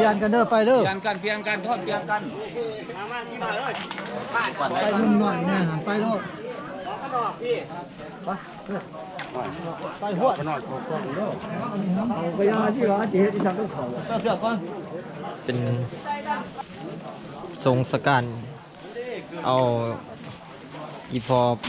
ลี่ยนกันเด้อไปเด้อเปลี่ยนกันเปลี่ยนกันทอดเปลี่ยนกันไปนุ่มหน่อยเนี่ยหันไปโลดไปหัวหน่อยเอาไปยาที่ร้านเจ๊ที่ทำต้องเขาเสือกก่อนเป็นทรงสการเอาอีพอไป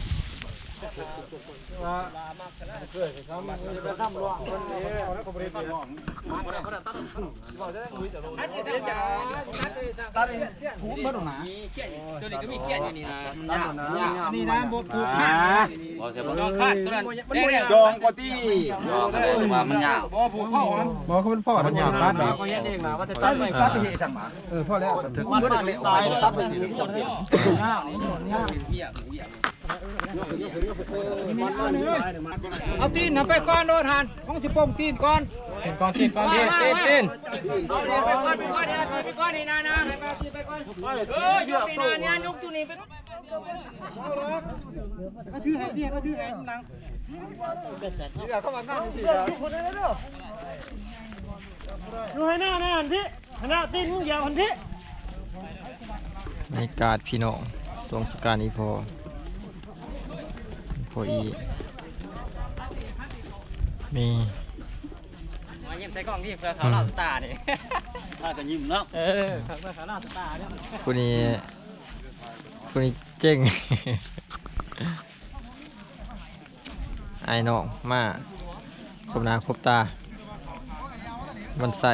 ชียร์ถูกเบิ้ลออกมาตัวนี้ก็มีเขียนอยู่นี่นะนี่นะบผูกอ่าบอกเสียบอกคาดตัวนั้นแรกดองกว่าที่ยอมเลยว่ามันยาวบ่ผูกเข้ามันบอกเขาเป็นพ่อมันยาวคาดแบบเขาเฮ็ดเองนะว่าจะตั้งไม่ซับไปเฮ็ดจังหวะเออพ่อแล้วถึงมันบ่ได้สายซับไปสิ เอาตีนทำไปก่อนโดนหันของสิโป่งตีนก่อนก่อนตีนก่อนตีนตีนตีนเอาเดี๋ยวไปก่อนไปก่อนเนี่ยไปก่อนนี่นะนะเออยกนี่นะเนี่ยยกตัวนี้ไปถือให้ที่ก็ถือให้นังเข้ามาข้างสิดูให้หน้าหน้าหันพี่หน้าตีนมึงยาวหันพี่ในกาดพี่น้องทรงสการอีพอ อีพออีมีมายิ้มใส่กล้องที่เพื่อเขาเล่าตาเนี่ยถ้าจะยิ้มเนาะเออข้างหน้าข้างหน้าตาเนี่ยผู้นี้ผู้นี้เจ๋งไอ้น้องมาครบหน้าครบตา มันใส่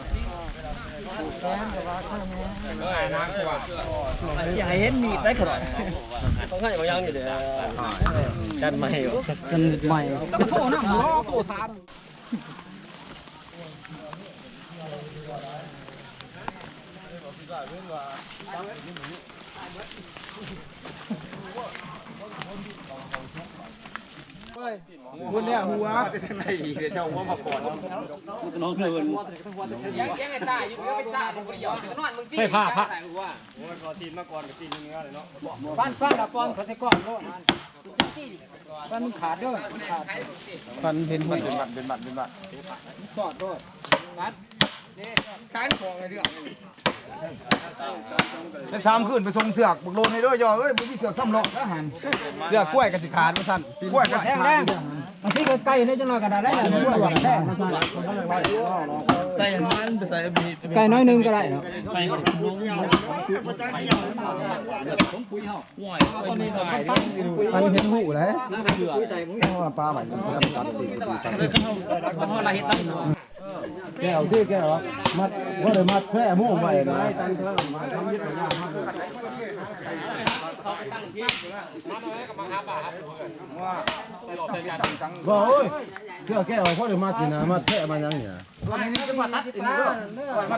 เห็นมีดได้ขนาดกันไม่อยู่เดี๋ยวกันใหม่ก็โทษนะหมอโทษทานบุญ เนี่ยหัวจะทางไหนอีกเดี๋ยวเจ้าหัวมาก่อนยังยังไงตาอยู่ก็ไปตาผมก็ยอมนอนมึงตีใช่ผ้าผ้าใส่หัวปั้นปั้นละก้อนเขาใส่ก้อนโลดปั้นขาดด้วยขาดปั้นเป็นหัวเป็นบัตรเป็นบัตรเป็นบัตรสอดด้วย ค้านของไอ้เรื่องไปสามคืนไปส่งเสือกบักโลนให้ด้วยย่อเอ้ยบ่มีเสือกซ้ำหรอกแล้วหันเลือกกล้วยกับสิขาดมาสั่นกล้วยก็แทงแรงบางทีก็ใกล้นี่จังหน่อยก็ได้แล้วกล้วยแท้มาสั่นใส่มันไปใส่บีบไก่น้อยนึงก็ได้เนาะอันนี้เป็นหูเลยปลาใหม่ แก้วที่แก้วมัดว่าเลยมัดแค่ม่วงไว้นะว่าโอ้ยเชื่อแก้วเพราะเลยมัดสินะมัดแค่มายังเนี่ยตัวนี้จะมาตัดติดเนื้อมา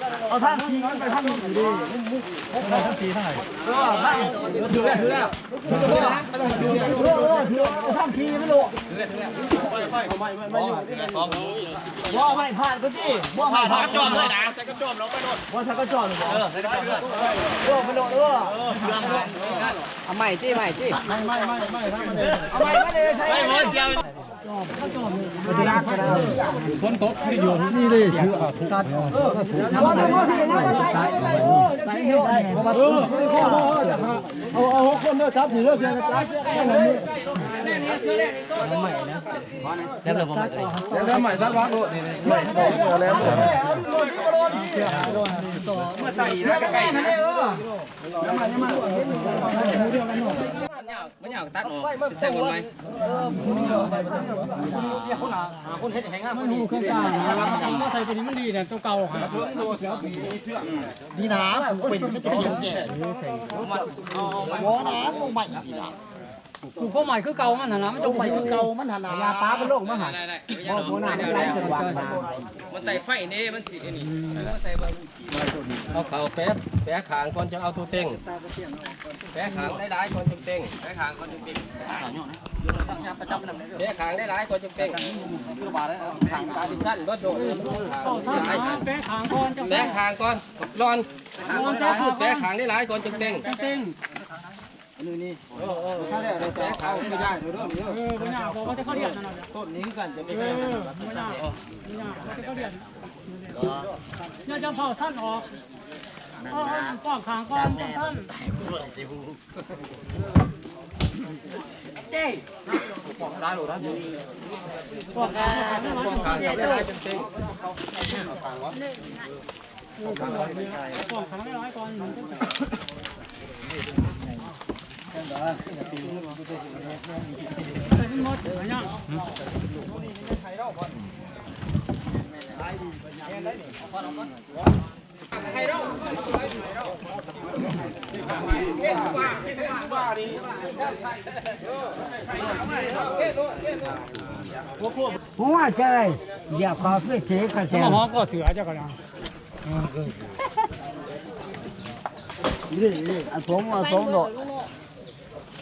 มามัดว่าจะได้โอ้พอตั้งหุบแล้วก็เขียนคีไมัดไว้มาไม่ว่าฮอดเออเดี๋ยวจะมัดพุ่งดิสิเออเบสบ่มัดพุ่งไปด้วยเขามาพวกได้เห็น นี่เนี่ยกับไทยนี่เลยเชือกตัดออกทำอะไรตัดไปเฮ็ดได้เออเอาเอาหกคนเด้อจับถือเด้อเพียงจับแค่นั้นนี่แล้วใหม่ซัดวักโลดนี่ใหม่บอกแล้วเมื่อไต่นะใกล้ๆนะมันอ ยากตัดออกเป็นใส่บนไหมมันหูเครื่องกลางมาใส่ตัวนี้มันดีเนี่ยตัวเก่าค่ะดีหนาเป็นไม่จะเขียวแก่หัวหนาลงใหม่ สูตรข้อใหม่คือเก่ามันนะนะมันจะใหม่คือเก่ามันหันยาป้าเป็นโรคมหันได้ได้หัวหนาไม่ได้สว่างมามันไต่ไฟนี่มันสีนี่มันใส่บนเอาเขาแป๊บแป๊ขางก่อนจะเอาตัวเต็งแป๊ขางได้หลายก่อนจึงเต็งใส่ขางก่อนจริงแป๊ขางได้หลายก่อนจึงเต็งขางตาดิสั้นรถโดดแป้งขางก่อนแป๊ขางก่อนร้อนแป๊ขางได้หลายก่อนจึงเต็ง เต้งแป๊ขางไม่ได้เออปัญญาบอกว่าจะเข้าเรียนนั่นแหละต้นนี้กันจะไม่ได้ปัญญาปัญญาว่าจะเข้าเรียนเนี่ยจะเผาท่านออกป้องขางก่อนป้องท่านขางได้หลายจึงเต็งป้องขางได้ร้อยก่อน หมดปัญญาหัวใจอย่าพาเพื่อเสียกันแทนห้องก็เสือเจ้ากันนะนี่นี่อันสมอันสมโดด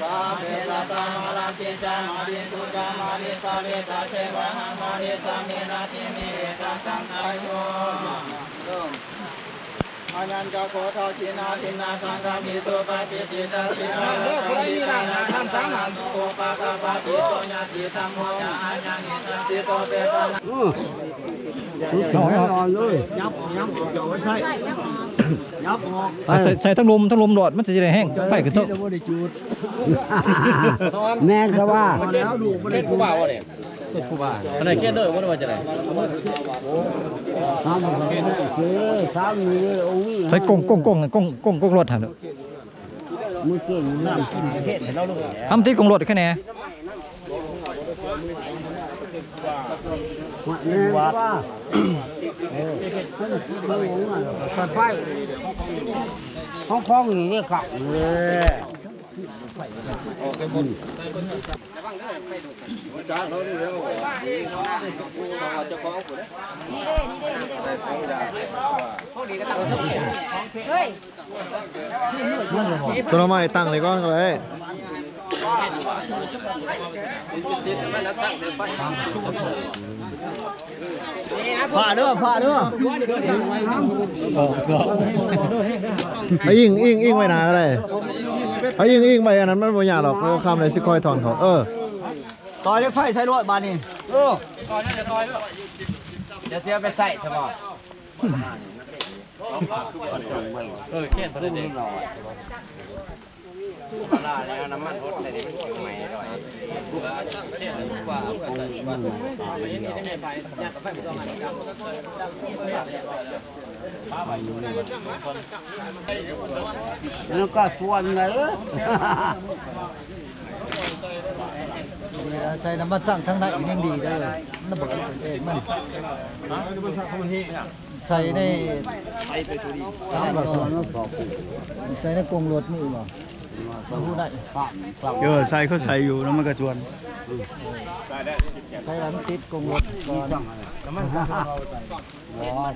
สาเปสตามาลาติจามาลิสุจามาลิสาลิตาเทวะมาลิสามีนาติมีตาสังไายโย นกโกทอชินาทินาสังฆมิสุปฏิจิตาสิกาเลิกคนมีรานาทันสังหันสุโกปะกะปะติโตญาติธรรมโมญาอัญญาณิสันติโตเปตนะนอนนอนเลยยับยับเดี๋ยวใช่ใส่ยังหอมยับออกใส่ใส่ทั้งลมทั้งลมโดดมันจะได้แห้งไฟขึ้นโตไม่ได้จูดแม่ก็ว่าแล้วดูไม่ได้ผู้บ่าวเนี่ย ผู้บ่าวอะไรแค่เด้อว่าว่าจะไหนทำคือสามีองค์นี้ใส่กงกงกงกงกงกงรถหั่นเด้อมือเก่งน้ำกินประเทศเราลูกทำติดกงรถแค่ไหนแม่ว่าเออมันมืออะเปิดไฟห้องคล้องอยู่นี่กับเลย จ้าเขาดูแล้วน้องผู้นี่เด้นี่เด้นี่เด้เฮ้ยตัวเราใหม่ตั้งเลยก่อนก็เลย ฝ่าเด้อฝ่าเด้อไอ้ยิงอิงอิงไว้นานก็ได้เอายิงอีกไปอันนั้นมันบ่ยากหรอกเพราะว่าคำเลยสิคอยถอนของเออต่อยเล็กไฟใส่รถบานนี่จะเสียไปใส่ใช่ป่ะเออเขียนประเด็นเด็กลา แล้วน้ำมันรถในนี้มันอยู่ใหม่ด้วยเขียนกว่าเพื่อนจะว่าแล้วก็ชวนเลยใส่น้ำมันสั่งทั้งในอีกยังดีได้เลยน้ำมันเองมันใส่ในใส่ในกรงรถมือหรอ เออใส่เขาใส่อยู่แล้วมันก็ชวนใส่แล้วมันติดกรงรถก่อน